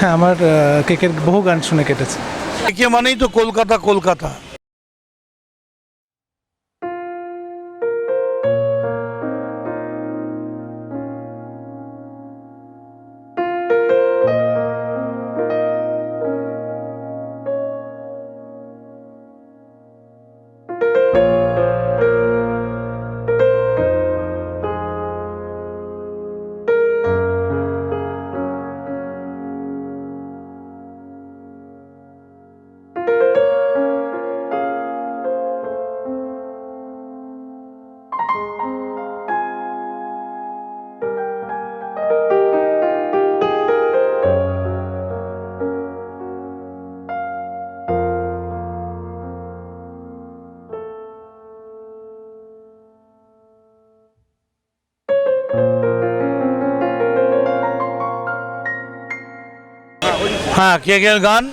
হ্যাঁ আমার কেকের বহু গান শুনে কেটেছে। কে মানেই তো কলকাতা কলকাতা। হ্যাঁ কেকের গান?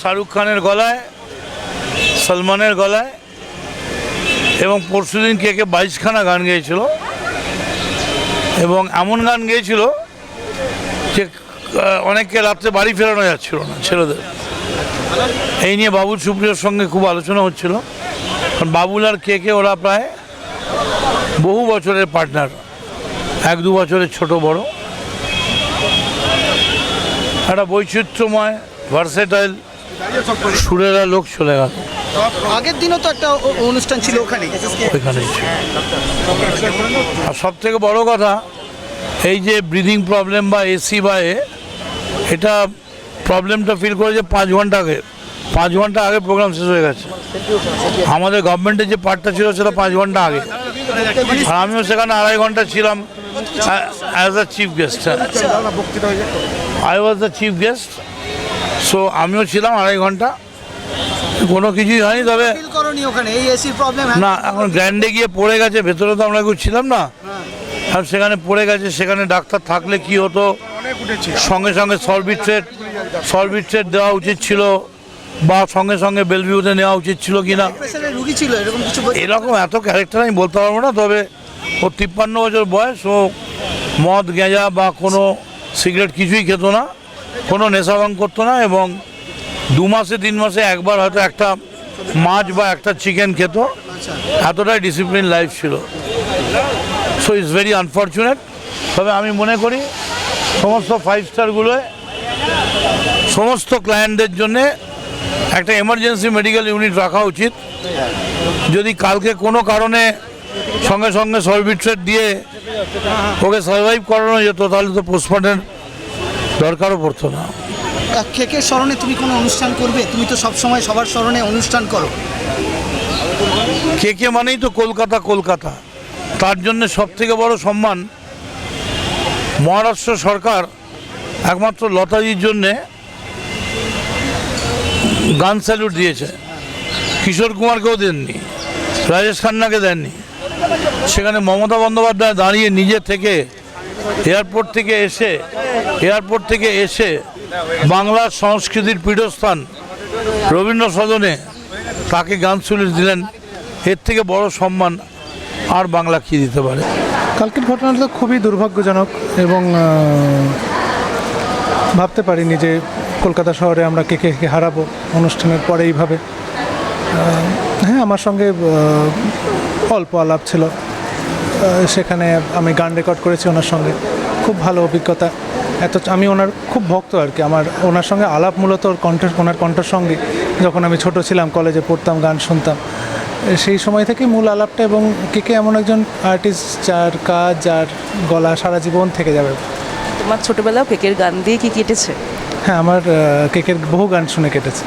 শাহরুখ খানের গলায়, সলমানের গলায়, এবং পরশুদিন কেকে বাইশখানা গান গেয়েছিল, এবং এমন গান গেয়েছিল যে অনেককে রাত্রে বাড়ি ফেরানো যাচ্ছিল না, ছেলেদের। এই নিয়ে বাবুল সুপ্রিয়র সঙ্গে খুব আলোচনা হচ্ছিল। কারণ বাবুল আর কেকে ওরা প্রায় বহু বছরের পার্টনার, এক দু বছরের ছোট বড়। একটা বৈচিত্র্যময় ভার্সেটাইল সুরেরা লোক চলে গেল। আগের দিনও তো একটা অনুষ্ঠান ছিল ওখানে ওইখানেই ছিল। আর সব থেকে বড় কথা এই যে ব্রিদিং প্রবলেম বা এসি বা এ এটা প্রবলেমটা ফিল করেছে পাঁচ ঘণ্টা আগে পাঁচ ঘণ্টা আগে প্রোগ্রাম শেষ হয়ে গেছে। আমাদের গভর্নমেন্টের যে পার্টটা ছিল সেটা পাঁচ ঘণ্টা আগে। আর আমিও সেখানে আড়াই ঘণ্টা ছিলাম as a chief guest I was the chief guest so আমিও ছিলাম আড়াই ঘণ্টা। কোনো কিছুই হয়নি তবে না এখন গ্র্যান্ডে গিয়ে পড়ে গেছে ভেতরে তো আমরা কেউ ছিলাম না। আর সেখানে পড়ে গেছে সেখানে ডাক্তার থাকলে কি হতো? সঙ্গে সঙ্গে সলবিট্রেট সলবিট্রেট দেওয়া উচিত ছিল বা সঙ্গে সঙ্গে বেলভিউতে নেওয়া উচিত ছিল কি না এরকম এত ক্যারেক্টার আমি বলতে পারব না তবে ও তিপ্পান্ন বছর বয়স ও মদ গেঁজা বা কোনো সিগারেট কিছুই খেত না, কোনো নেশা ভাঙ করতো না এবং দু মাসে, তিন মাসে একবার হয়তো একটা মাছ বা একটা চিকেন খেত। এতটাই ডিসিপ্লিন লাইফ ছিল। সো ইটস ভেরি আনফর্চুনেট তবে আমি মনে করি, সমস্ত ফাইভ স্টারগুলোয় সমস্ত ক্লায়েন্টদের জন্যে একটা এমার্জেন্সি মেডিকেল ইউনিট রাখা উচিত। যদি কালকে কোনো কারণে সঙ্গে সঙ্গে সলবিট্রেট দিয়ে ওকে সার্ভাইভ করানো যেত তাহলে তো পোস্টমর্টেম দরকারও পড়তো না। কেকের স্মরণে তুমি কোনো অনুষ্ঠান করবে? তুমি তো সব সময় সবার স্মরণে অনুষ্ঠান করো। কে কে মানেই তো কলকাতা কলকাতা। তার জন্য সব থেকে বড় সম্মান মহারাষ্ট্র সরকার একমাত্র লতাজির জন্যে গান স্যালুট দিয়েছে। কিশোর কুমারকেও দেননি রাজেশ খান্নাকে দেননি। সেখানে মমতা বন্দ্যোপাধ্যায় দাঁড়িয়ে নিজে থেকে এয়ারপোর্ট থেকে এসে, এয়ারপোর্ট থেকে এসে বাংলার সংস্কৃতির পীঠস্থান রবীন্দ্র সদনে তাকে গান শুনে দিলেন। এর থেকে বড় সম্মান আর বাংলা কি দিতে পারে? কালকের ঘটনাটা তো খুবই দুর্ভাগ্যজনক এবং ভাবতে পারিনি যে কলকাতা শহরে আমরা কে কে কে হারাবো অনুষ্ঠানের পরে এইভাবে। হ্যাঁ আমার সঙ্গে অল্প আলাপ ছিল। সেখানে আমি গান রেকর্ড করেছি ওনার সঙ্গে। খুব ভালো অভিজ্ঞতা। এত আমি ওনার খুব ভক্ত আর কি। আমার ওনার সঙ্গে আলাপ মূলত ওর কণ্ঠ ওনার কণ্ঠের সঙ্গে যখন আমি ছোট ছিলাম কলেজে পড়তাম গান শুনতাম। সেই সময় থেকে মূল আলাপটা এবং কে কে এমন একজন আর্টিস্ট যার কাজ যার গলা সারা জীবন থেকে যাবে। তোমার ছোটবেলাও কেকের গান দিয়ে কি কেটেছে? হ্যাঁ আমার কেকের বহু গান শুনে কেটেছে।